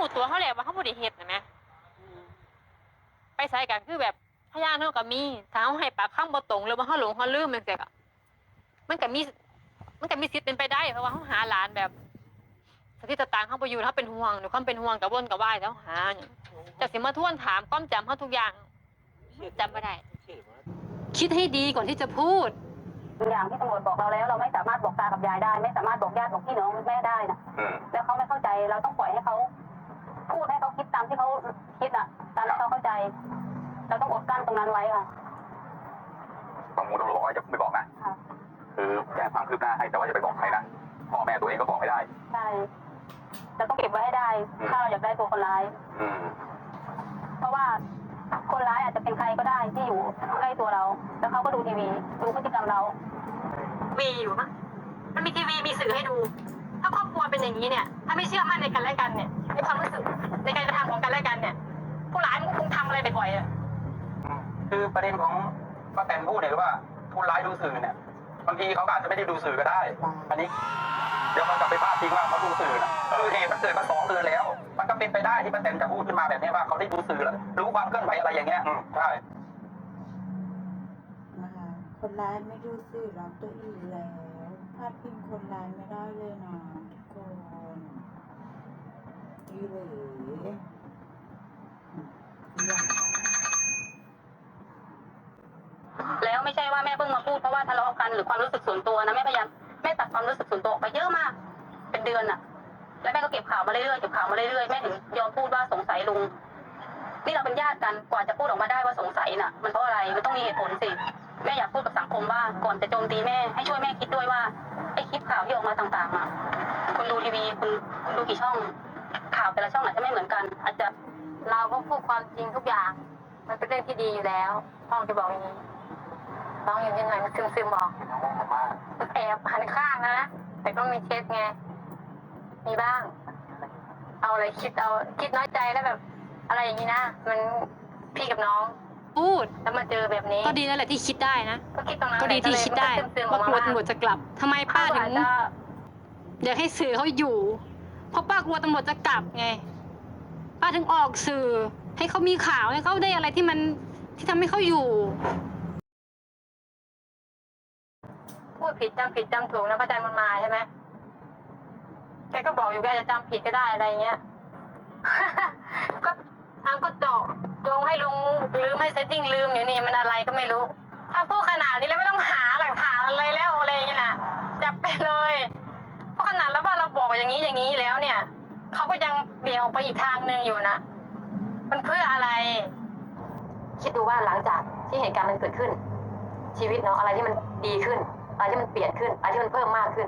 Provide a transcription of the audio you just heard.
หูตัวเขาแหละว่าเขาบ่ได้เฮ็ดนะแหมไปใส่กันคือแบบพยานเฮาก็มีถ้าเฮาให้ปากคำบ่ตรงหรือว่าเฮาหลงเฮาลืมจังซี่ก็มันก็มี มันก็มีสิทธิ์เป็นไปได้เพราะว่าเฮาหาหลานแบบสติสตางค์เฮาบ่อยู่เฮาเป็นห่วงด้วยความเป็นห่วงกับวนกับวายแล้วหาหยังจะสิมาทวนถามความจำเฮาทุกอย่างจำบ่ได้ คิดให้ดีก่อนที่จะพูด อย่างที่ตำรวจบอกเราแล้ว เราไม่สามารถบอกตากับยายได้ ไม่สามารถบอกญาติบอกพี่น้องแม่ได้นะอืมแล้วเขาไม่เข้าใจเราต้องปล่อยให้เขา พูดให้เขาคิดตามที่เขาคิดอะ ตามที่เขาเข้าใจ เราต้องอดกลั้นตรงนั้นไว้ค่ะฝั่งมูลตำรวจบอกว่าจะไม่บอกนะค่ะคือแจ้งความคืบหน้าให้แต่ว่าอย่าไปบอกใครนะพ่อแม่ตัวเองก็บอกไม่ได้ ใช่เราต้องเก็บไว้ให้ได้อืมถ้าเราอยากได้ตัวคนร้าย อืม เพราะว่าคนร้ายอาจจะเป็นใครก็ได้ที่อยู่ใกล้ตัวเรา แล้วเขาก็ดูทีวีดูพฤติกรรมเรามีอยู่มั้งมันมีทีวีมีสื่อให้ดู ถ้าครอบครัวเป็นอย่างนี้เนี่ย ถ้าไม่เชื่อมั่นในกันและกันเนี่ย ประเด็นของป้าแตนพูดเนี่ยว่าผู้ร้ายดูสื่อเนี่ยบางทีเขาก็อาจจะไม่ได้ดูสื่อก็ได้ อันนี้ เดี๋ยวมันกลับไปพาดพิงว่าเขาดูสื่อนะคือเหตุมันเกิดมาสองเดือนแล้ว มันก็เป็นไปได้ที่ป้าแตนจะพูดขึ้นมาแบบนี้ว่าเขาได้ดูสื่อแล้วรู้ความเคลื่อนไหวอะไรอย่างเงี้ยอืมใช่นะคะคนร้ายไม่ดูสื่อรักตัวอื่นแล้วพลาดพิงคนร้ายไม่ได้เลยนะทุกคนอีเหลอย่างแล้ว ไม่ใช่ว่าแม่เพิ่งมาพูดเพราะว่าทะเลาะกันหรือความรู้สึกส่วนตัวนะแม่พยายามแม่ตัดความรู้สึกส่วนตัวไปเยอะมาก เป็นเดือนอะแล้วแม่ก็เก็บข่าวมาเรื่อยๆเก็บข่าวมาเรื่อยๆแม่ถึงยอมพูดว่าสงสัยลุงนี่เราเป็นญาติกันกว่าจะพูดออกมาได้ว่าสงสัยน่ะ มันเพราะอะไรมันต้องมีเหตุผลสิแม่อยากพูดกับสังคมว่าก่อนจะโจมตีแม่ให้ช่วยแม่คิดด้วยว่าไอ้คลิปข่าวที่ออกมาต่างๆอะคุณดูทีวีคุณคุณดูกี่ช่อง ข่าวแต่ละช่องอาจจะไม่เหมือนกัน อาจจะเราก็พูดความจริงทุกอย่าง มันเป็นเรื่องที่ดีอยู่แล้วพ่อจะบอกอย่างนี้ น้องอยู่ยังไงมันซึมซึมๆบอกมันแอบหันข้างนะ แต่ก็มีเช็ดไง มีบ้าง เอาอะไรคิดเอาคิดน้อยใจแล้วแบบ อะไรอย่างนี้นะ มันพี่กับน้อง พูด แล้วมาเจอแบบนี้ ก็ดีนั่นแหละที่คิดได้นะ ก็คิดตรงนั้นก็ดีที่คิดได้ซึมๆอว่าอกกลัวมาตำรวจจะกลับทำไมป้าถึอจงจะอยากให้สื่อเขาอยู่ เพราะป้ากลัวตำรวจจะกลับไง ป้าถึงออกสื่อ ให้เขามีข่าวให้เขาได้อะไรที่มันที่ทำให้เขาอยู่ พูดผิดจำผิดจำถูกนะพระอาจารย์มันมาใช่ไหมแกก็บอกอยู่แกจะจำผิดก็ได้อะไรเงี้ย ก็ทางก็จอกโยงให้ลุงลืมให้เซตติ้งลืมอยู่นี่มันอะไรก็ไม่รู้ ถ้าพูดขนาดนี้แล้วไม่ต้องหาหลักฐานอะไรแล้วอะไรเงี้ยนะจับไปเลยเพราะขนาดแล้วว่าเราบอกอย่างนี้อย่างนี้แล้วเนี่ยเขาก็ยังเบี่ยงออกไปอีกทางหนึ่งอยู่นะมันเพื่ออะไร คิดดูว่าหลังจากที่เหตุการณ์มันเกิดขึ้น ชีวิตเนาะอะไรที่มันดีขึ้น อะไรที่มันเปลี่ยนขึ้นอะไรที่มันเพิ่มมากขึ้น